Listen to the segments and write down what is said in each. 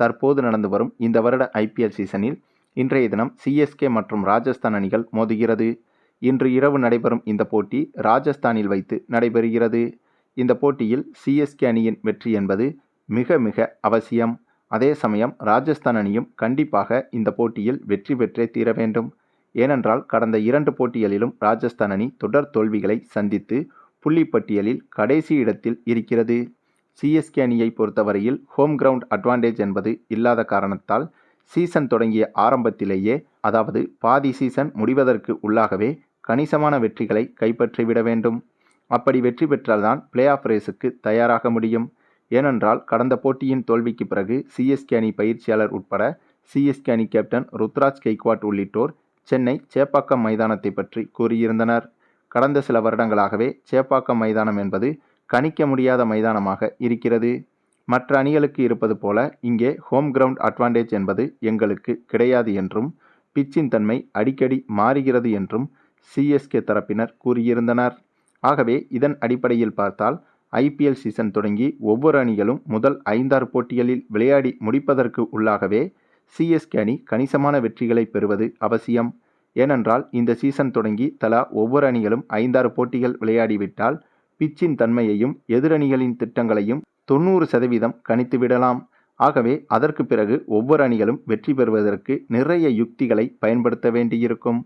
தற்போது நடந்து வரும் இந்த வருட ஐபிஎல் சீசனில் இன்றைய தினம் சிஎஸ்கே மற்றும் ராஜஸ்தான் அணிகள் மோதுகிறது. இன்று இரவு நடைபெறும் இந்த போட்டி ராஜஸ்தானில் வைத்து நடைபெறுகிறது. இந்த போட்டியில் சிஎஸ்கே அணியின் வெற்றி என்பது மிக மிக அவசியம். அதே சமயம் ராஜஸ்தான் அணியும் கண்டிப்பாக இந்த போட்டியில் வெற்றி பெற்றே தீர வேண்டும். ஏனென்றால் கடந்த இரண்டு போட்டிகளிலும் ராஜஸ்தான் அணி தொடர் தோல்விகளை சந்தித்து புள்ளிப்பட்டியலில் கடைசி இடத்தில் இருக்கிறது. சிஎஸ்கே அணியை பொறுத்தவரையில் ஹோம் கிரவுண்ட் அட்வான்டேஜ் என்பது இல்லாத காரணத்தால் சீசன் தொடங்கிய ஆரம்பத்திலேயே அதாவது பாதி சீசன் முடிவதற்கு உள்ளாகவே கணிசமான வெற்றிகளை கைப்பற்றிவிட வேண்டும். அப்படி வெற்றி பெற்றால்தான் பிளே ஆஃப் ரேஸுக்கு தயாராக முடியும். ஏனென்றால் கடந்த போட்டியின் தோல்விக்கு பிறகு சிஎஸ்கே அணி பயிற்சியாளர் உட்பட சிஎஸ்கே அணி கேப்டன் ருத்ராஜ் கெய்க்வாட் உள்ளிட்டோர் சென்னை சேப்பாக்கம் மைதானத்தை பற்றி கூறியிருந்தனர். கடந்த சில வருடங்களாகவே சேப்பாக்கம் மைதானம் என்பது கணிக்க முடியாத மைதானமாக இருக்கிறது. மற்ற அணிகளுக்கு இருப்பது போல இங்கே ஹோம் கிரவுண்ட் அட்வான்டேஜ் என்பது எங்களுக்கு கிடையாது என்றும் பிச்சின் தன்மை அடிக்கடி மாறுகிறது என்றும் சிஎஸ்கே தரப்பினர் கூறியிருந்தனர். ஆகவே இதன் அடிப்படையில் பார்த்தால் ஐபிஎல் சீசன் தொடங்கி ஒவ்வொரு அணிகளும் முதல் ஐந்தாறு போட்டிகளில் விளையாடி முடிப்பதற்கு உள்ளாகவே சிஎஸ்கே அணி கணிசமான வெற்றிகளை பெறுவது அவசியம். ஏனென்றால் இந்த சீசன் தொடங்கி தலா ஒவ்வொரு அணிகளும் ஐந்தாறு போட்டிகள் விளையாடிவிட்டால் பிச்சின் தன்மையையும் எதிரணிகளின் திட்டங்களையும் தொண்ணூறு சதவீதம் கணித்து விடலாம். ஆகவே அதற்கு பிறகு ஒவ்வொரு அணிகளும் வெற்றி பெறுவதற்கு நிறைய யுக்திகளை பயன்படுத்த வேண்டியிருக்கும்.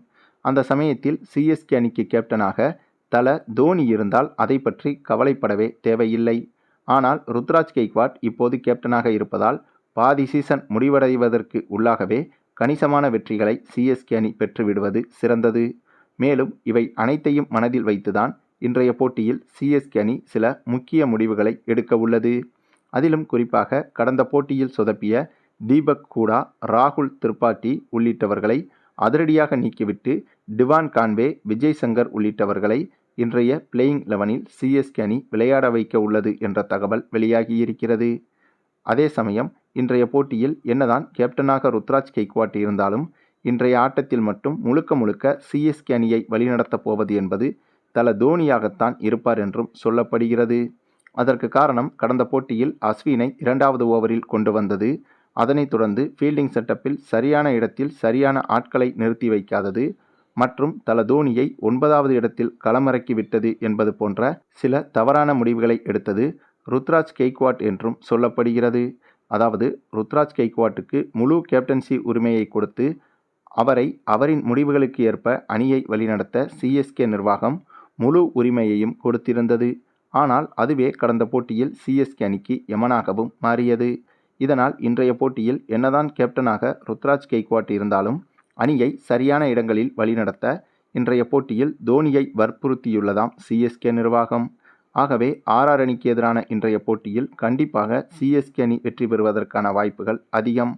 அந்த சமயத்தில் சிஎஸ்கே அணிக்கு கேப்டனாக தல தோனி இருந்தால் அதை பற்றி கவலைப்படவே தேவையில்லை. ஆனால் ருத்ராஜ் கெய்க்வாட் இப்போது கேப்டனாக இருப்பதால் பாதி சீசன் முடிவடைவதற்கு உள்ளாகவே கணிசமான வெற்றிகளை சிஎஸ்கே அணி பெற்றுவிடுவது சிறந்தது. மேலும் இவை அனைத்தையும் மனதில் வைத்துதான் இன்றைய போட்டியில் சிஎஸ்கே அணி சில முக்கிய முடிவுகளை எடுக்க உள்ளது. அதிலும் குறிப்பாக கடந்த போட்டியில் சொதப்பிய தீபக் கூடா ராகுல் திரிபாட்டி உள்ளிட்டவர்களை அதிரடியாக நீக்கிவிட்டு டிவான் கான்வே விஜய் சங்கர் உள்ளிட்டவர்களை இன்றைய பிளேயிங் லெவனில் சிஎஸ்கே அணி விளையாட வைக்க உள்ளது என்ற தகவல் வெளியாகியிருக்கிறது. அதே சமயம் இன்றைய போட்டியில் என்னதான் கேப்டனாக ருத்ராஜ் கெய்க்வாட் இருந்தாலும் இன்றைய ஆட்டத்தில் மட்டும் முழுக்க முழுக்க சிஎஸ்கே அணியை வழிநடத்தப் போவது என்பது தல தோனியாகத்தான் இருப்பார் என்றும் சொல்லப்படுகிறது. அதற்கு காரணம் கடந்த போட்டியில் அஸ்வினை இரண்டாவது ஓவரில் கொண்டு வந்தது. அதனைத் தொடர்ந்து ஃபீல்டிங் செட்டப்பில் சரியான இடத்தில் சரியான ஆட்களை நிறுத்தி வைக்காதது மற்றும் தல தோனியை ஒன்பதாவது இடத்தில் களமிறக்கி விட்டது என்பது போன்ற சில தவறான முடிவுகளை எடுத்தது ருத்ராஜ் கெய்க்வாட் என்றும் சொல்லப்படுகிறது. அதாவது ருத்ராஜ் கெய்க்வாட்டுக்கு முழு கேப்டன்சி உரிமையை கொடுத்து அவரை அவரின் முடிவுகளுக்கு ஏற்ப அணியை வழிநடத்த சிஎஸ்கே நிர்வாகம் முழு உரிமையையும் கொடுத்திருந்தது. ஆனால் அதுவே கடந்த போட்டியில் சிஎஸ்கே அணிக்கு எமனாகவும் மாறியது. இதனால் இன்றைய போட்டியில் என்னதான் கேப்டனாக ருத்ராஜ் கெய்க்வாட் இருந்தாலும் அணியை சரியான இடங்களில் வழிநடத்த இன்றைய போட்டியில் தோனியை வற்புறுத்தியுள்ளதாம் சிஎஸ்கே நிர்வாகம். ஆகவே ஆர்ஆர் அணிக்கு எதிரான இன்றைய போட்டியில் கண்டிப்பாக சிஎஸ்கே அணி வெற்றி பெறுவதற்கான வாய்ப்புகள் அதிகம்.